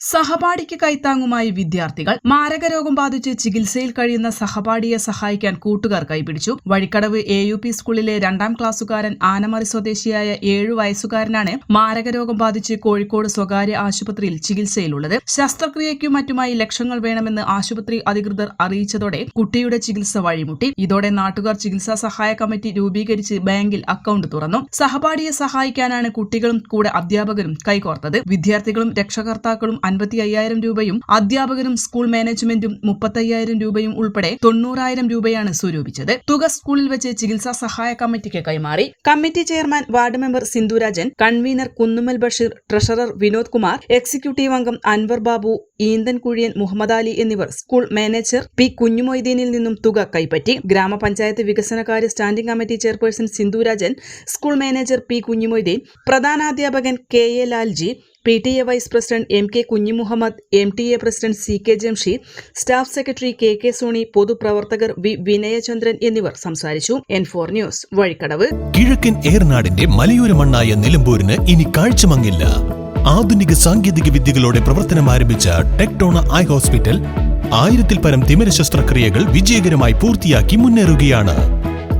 സഹപാഠിക്ക് കൈത്താങ്ങുമായി വിദ്യാർത്ഥികൾ മാരകരോഗം ബാധിച്ച് ചികിത്സയിൽ കഴിയുന്ന സഹപാഠിയെ സഹായിക്കാൻ കൂട്ടുകാർ കൈപിടിച്ചു. വഴിക്കടവ് എ യു പി സ്കൂളിലെ രണ്ടാം ക്ലാസ്സുകാരൻ ആനമറി സ്വദേശിയായ ഏഴു വയസ്സുകാരനാണ് മാരകരോഗം ബാധിച്ച് കോഴിക്കോട് സ്വകാര്യ ആശുപത്രിയിൽ ചികിത്സയിലുള്ളത്. ശസ്ത്രക്രിയയ്ക്കും മറ്റുമായി ലക്ഷങ്ങൾ വേണമെന്ന് ആശുപത്രി അധികൃതർ അറിയിച്ചതോടെ കുട്ടിയുടെ ചികിത്സ വഴിമുട്ടി. ഇതോടെ നാട്ടുകാർ ചികിത്സാ സഹായ കമ്മിറ്റി രൂപീകരിച്ച് ബാങ്കിൽ അക്കൌണ്ട് തുറന്നു. സഹപാഠിയെ സഹായിക്കാനാണ് കുട്ടികളും കൂടെ അധ്യാപകരും കൈകോർത്തത്. വിദ്യാർത്ഥികളും രക്ഷകർത്താക്കളും അൻപത്തി അയ്യായിരം രൂപയും അധ്യാപകരും സ്കൂൾ മാനേജ്മെന്റും മുപ്പത്തയ്യായിരം രൂപയും ഉൾപ്പെടെ തൊണ്ണൂറായിരം രൂപയാണ് സ്വരൂപിച്ചത്. തുക സ്കൂളിൽ വെച്ച് ചികിത്സാ സഹായ കമ്മിറ്റിക്ക് കൈമാറി. Committee chairman ward member Sindhurajan convener Kunnumal Basheer treasurer Vinod Kumar executive അംഗം അൻവർ ബാബു ഈന്തൻ കുഴിയൻ മുഹമ്മദ് അലി എന്നിവർ സ്കൂൾ മാനേജർ പി കുഞ്ഞുമൊയ്തീനിൽ നിന്നും തുക കൈപ്പറ്റി. ഗ്രാമപഞ്ചായത്ത് വികസനകാര്യ standing committee chairperson Sindhurajan school manager P Kunhimoideen പ്രധാനാധ്യാപകൻ K A Lalji P T A vice president M K Kunhimuhammad M T A president C K Jamsheed staff secretary K K Soni പൊതുപ്രവർത്തകർ V Vinayachandran എന്നിവർ സംസാരിച്ചു. N four news Vazhikkadavu. കിഴക്കൻ ഏർനാടിന്റെ മലയോര മണ്ണായ നിലമ്പൂരിന് ഇനി കാഴ്ചമങ്ങില്ല. ആധുനിക സാങ്കേതിക വിദ്യകളോടെ പ്രവർത്തനം ആരംഭിച്ച ടെക്ടോണ ഐ ഹോസ്പിറ്റൽ ആയിരത്തിൽ പരം തിമിര ശസ്ത്രക്രിയകൾ വിജയകരമായി പൂർത്തിയാക്കി മുന്നേറുകയാണ്.